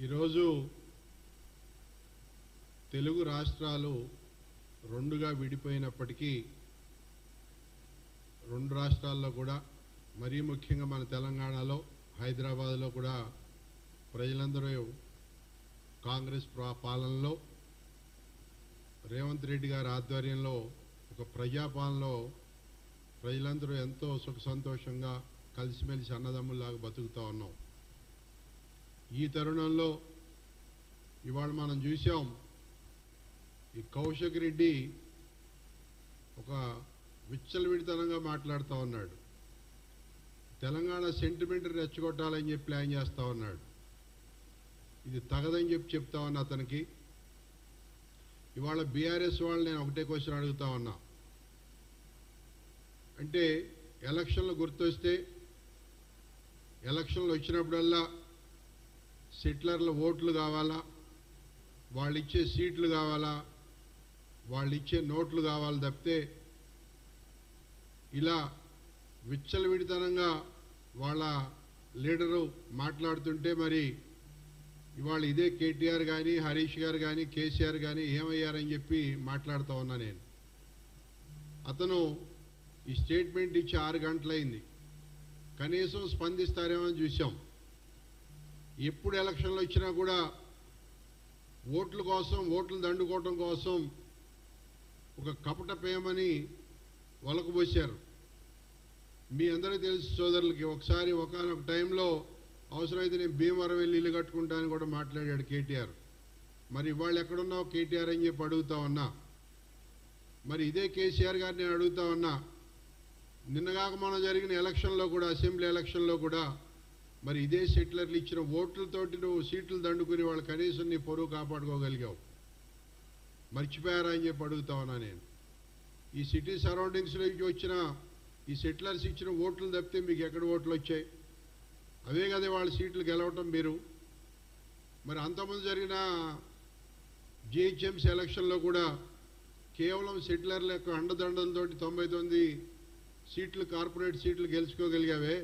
ఈరోజు తెలుగు రాష్ట్రాలు రెండుగా విడిపోయినప్పటికీ రెండు రాష్ట్రాల్లో కూడా మరీ ముఖ్యంగా మన తెలంగాణలో హైదరాబాద్లో కూడా ప్రజలందరూ కాంగ్రెస్ ప్రా- పాలనలో రేవంత్ రెడ్డి గారి ఆధ్వర్యంలో ఒక ప్రజాపాలనలో ప్రజలందరూ ఎంతో సుఖ సంతోషంగా కలిసిమెలిసి అన్నదమ్ముల్లాగా బతుకుతూ ఉన్నాం. ఈ తరుణంలో ఇవాళ మనం చూసాం ఈ కౌశక్ రెడ్డి ఒక విచ్చలవిడితనంగా మాట్లాడుతూ ఉన్నాడు. తెలంగాణ సెంటిమెంట్ రెచ్చగొట్టాలని చెప్పి ప్లాన్ చేస్తూ ఉన్నాడు. ఇది తగదని చెప్పి చెప్తా ఉన్నా అతనికి. ఇవాళ బీఆర్ఎస్ వాళ్ళు నేను ఒకటే క్వశ్చన్ అడుగుతా ఉన్నా. అంటే ఎలక్షన్లు గుర్తొస్తే ఎలక్షన్లు వచ్చినప్పుడల్లా సెటిలర్ల ఓట్లు కావాలా? వాళ్ళు ఇచ్చే సీట్లు కావాలా? వాళ్ళు ఇచ్చే నోట్లు కావాలి తప్పితే ఇలా విచ్చలవిడితనంగా వాళ్ళ లీడరు మాట్లాడుతుంటే మరి ఇవాళ ఇదే కేటీఆర్ కానీ హరీష్ గారు కానీ కేసీఆర్ కానీ ఏమయ్యారని చెప్పి మాట్లాడుతూ ఉన్నా నేను. అతను ఈ స్టేట్మెంట్ ఇచ్చి ఆరు గంటలైంది. కనీసం స్పందిస్తారేమో అని చూసాం ఎప్పుడు ఎలక్షన్లు వచ్చినా కూడా ఓట్ల కోసం ఓట్లు దండుకోవటం కోసం ఒక కపట పేమని వలకబోశారు మీ అందరికీ తెలుసు సోదరులకి ఒకసారి ఒకనొక టైంలో అవసరమైతే నేను భీమవరం వెళ్ళి ఇల్లు కట్టుకుంటానని కూడా మాట్లాడాడు కేటీఆర్. మరి ఇవాళ ఎక్కడున్నావు కేటీఆర్ అని చెప్పి అడుగుతా ఉన్నా. మరి ఇదే కేసీఆర్ గారిని నేను అడుగుతా ఉన్నా. నిన్నగాక మనం జరిగిన ఎలక్షన్లో కూడా అసెంబ్లీ ఎలక్షన్లో కూడా మరి ఇదే సెటిలర్లు ఇచ్చిన ఓట్లతోటి నువ్వు సీట్లు దండుకుని వాళ్ళు కనీసం నీ పొరుగు కాపాడుకోగలిగావు. మర్చిపోయారా అని చెప్పి అడుగుతా ఉన్నా నేను. ఈ సిటీ సరౌండింగ్స్లోకి నుంచి వచ్చిన ఈ సెటిలర్స్ ఇచ్చిన ఓట్లు తప్పితే మీకు ఎక్కడ ఓట్లు వచ్చాయి? అవే కదా వాళ్ళ సీట్లు గెలవటం మీరు. మరి అంతకుముందు జరిగిన జిహెచ్ఎంసీ ఎలక్షన్లో కూడా కేవలం సెటిలర్ల యొక్క అండదండలతోటి తొంభై తొమ్మిది సీట్లు కార్పొరేట్ సీట్లు గెలుచుకోగలిగావే.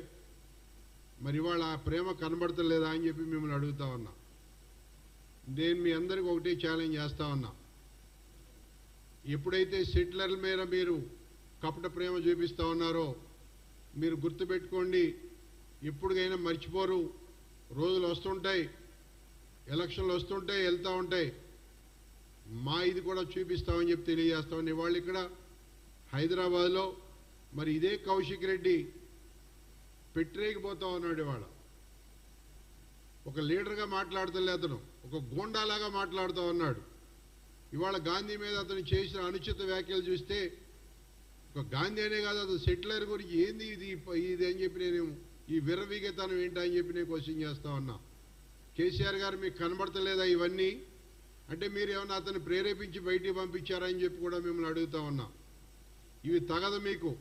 మరి ఇవాళ ఆ ప్రేమ కనబడతలేదా అని చెప్పి మిమ్మల్ని అడుగుతా ఉన్నా. నేను మీ అందరికి ఒకటే ఛాలెంజ్ చేస్తా ఉన్నా. ఎప్పుడైతే సెటిలర్ల మీద మీరు కపట ప్రేమ చూపిస్తా ఉన్నారో మీరు గుర్తుపెట్టుకోండి ఎప్పటికైనా మర్చిపోరు. రోజులు వస్తుంటాయి ఎలక్షన్లు వస్తుంటాయి వెళ్తూ ఉంటాయి. మా ఇది కూడా చూపిస్తామని చెప్పి తెలియజేస్తామని వాళ్ళు ఇక్కడ హైదరాబాద్లో మరి ఇదే కౌశిక్ రెడ్డి పెట్టరేగిపోతా ఉన్నాడు ఇవాళ. ఒక లీడర్గా మాట్లాడతలే అతను ఒక గోండాలాగా మాట్లాడుతూ ఉన్నాడు ఇవాళ గాంధీ మీద అతను చేసిన అనుచిత వ్యాఖ్యలు చూస్తే ఒక గాంధీ అనే కాదు అతను సెటిలర్ గురించి ఏంది ఇది ఇది అని చెప్పి నేను ఈ విర్రవీగతనం ఏంటా అని చెప్పి నేను క్వశ్చన్ చేస్తా ఉన్నా. కేసీఆర్ గారు మీకు కనబడతలేదా ఇవన్నీ? అంటే మీరు ఏమన్నా అతన్ని ప్రేరేపించి బయటికి పంపించారా అని చెప్పి కూడా మిమ్మల్ని అడుగుతా ఉన్నా. ఇవి తగదు మీకు.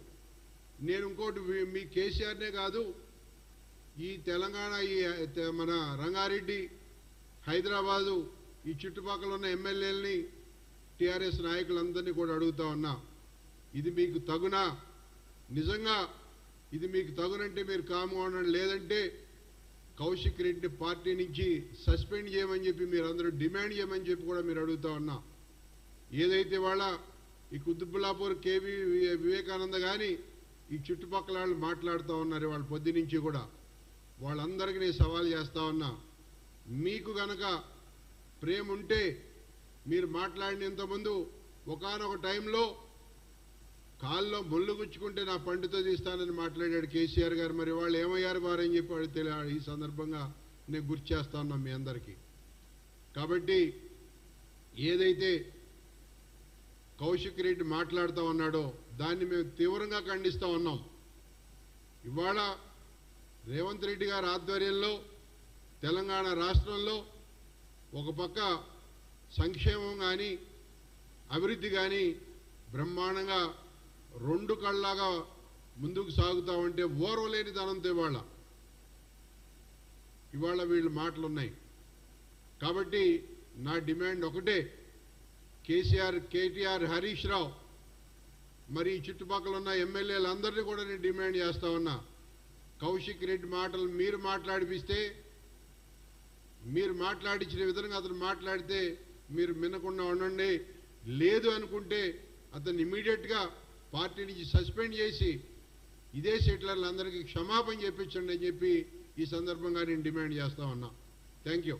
నేను ఇంకోటి మీ కేసీఆర్నే కాదు ఈ తెలంగాణ ఈ మన రంగారెడ్డి హైదరాబాదు ఈ చుట్టుపక్కల ఉన్న ఎమ్మెల్యేలని టీఆర్ఎస్ నాయకులందరినీ కూడా అడుగుతా ఉన్నా. ఇది మీకు తగునా? నిజంగా ఇది మీకు తగునంటే మీరు కామ్గా లేదంటే కౌశిక్ రెడ్డి పార్టీ నుంచి సస్పెండ్ చేయమని చెప్పి మీరు అందరూ డిమాండ్ చేయమని చెప్పి కూడా మీరు అడుగుతా ఉన్నా. ఏదైతే వాళ్ళ ఈ కుతుబుల్లాపూర్ కేవీ వివేకానంద కానీ ఈ చుట్టుపక్కల వాళ్ళు మాట్లాడుతూ ఉన్నారు వాళ్ళ పొద్దు నుంచి కూడా. వాళ్ళందరికీ నేను సవాల్ చేస్తా ఉన్నా. మీకు గనక ప్రేమ ఉంటే మీరు మాట్లాడినంత ముందు ఒకనొక టైంలో కాల్లో ముళ్ళు గుచ్చుకుంటే నా పండుతో తీస్తానని మాట్లాడాడు కేసీఆర్ గారు. మరి వాళ్ళు ఏమయ్యారు వారని అని చెప్పి వాడు తెలియాలి ఈ సందర్భంగా నేను గుర్తు చేస్తా ఉన్నా మీ అందరికీ. కాబట్టి ఏదైతే కౌశిక్ రెడ్డి మాట్లాడుతూ ఉన్నాడో దాన్ని మేము తీవ్రంగా ఖండిస్తూ ఉన్నాం. ఇవాళ రేవంత్ రెడ్డి గారి ఆధ్వర్యంలో తెలంగాణ రాష్ట్రంలో ఒక పక్క సంక్షేమం కానీ అభివృద్ధి కానీ బ్రహ్మాండంగా రెండు కళ్ళలాగా ముందుకు సాగుతా ఉంటే ఓర్వలేని ధనంతో ఇవాళ. ఇవాళ వీళ్ళ మాటలు ఉన్నాయి కాబట్టి నా డిమాండ్ ఒకటే. కేసీఆర్ కేటీఆర్ హరీష్ రావు మరి ఈ చుట్టుపక్కల ఉన్న ఎమ్మెల్యేలందరినీ కూడా నేను డిమాండ్ చేస్తా ఉన్నా. కౌశిక్ రెడ్డి మాటలు మీరు మాట్లాడిపిస్తే మీరు మాట్లాడించిన విధంగా అతను మాట్లాడితే మీరు వినకుండా ఉండండి. లేదు అనుకుంటే అతన్ని ఇమీడియట్గా పార్టీ నుంచి సస్పెండ్ చేసి ఇదే సెటిలర్లందరికీ క్షమాపణ చెప్పించండి అని చెప్పి ఈ సందర్భంగా నేను డిమాండ్ చేస్తా ఉన్నా. Thank you.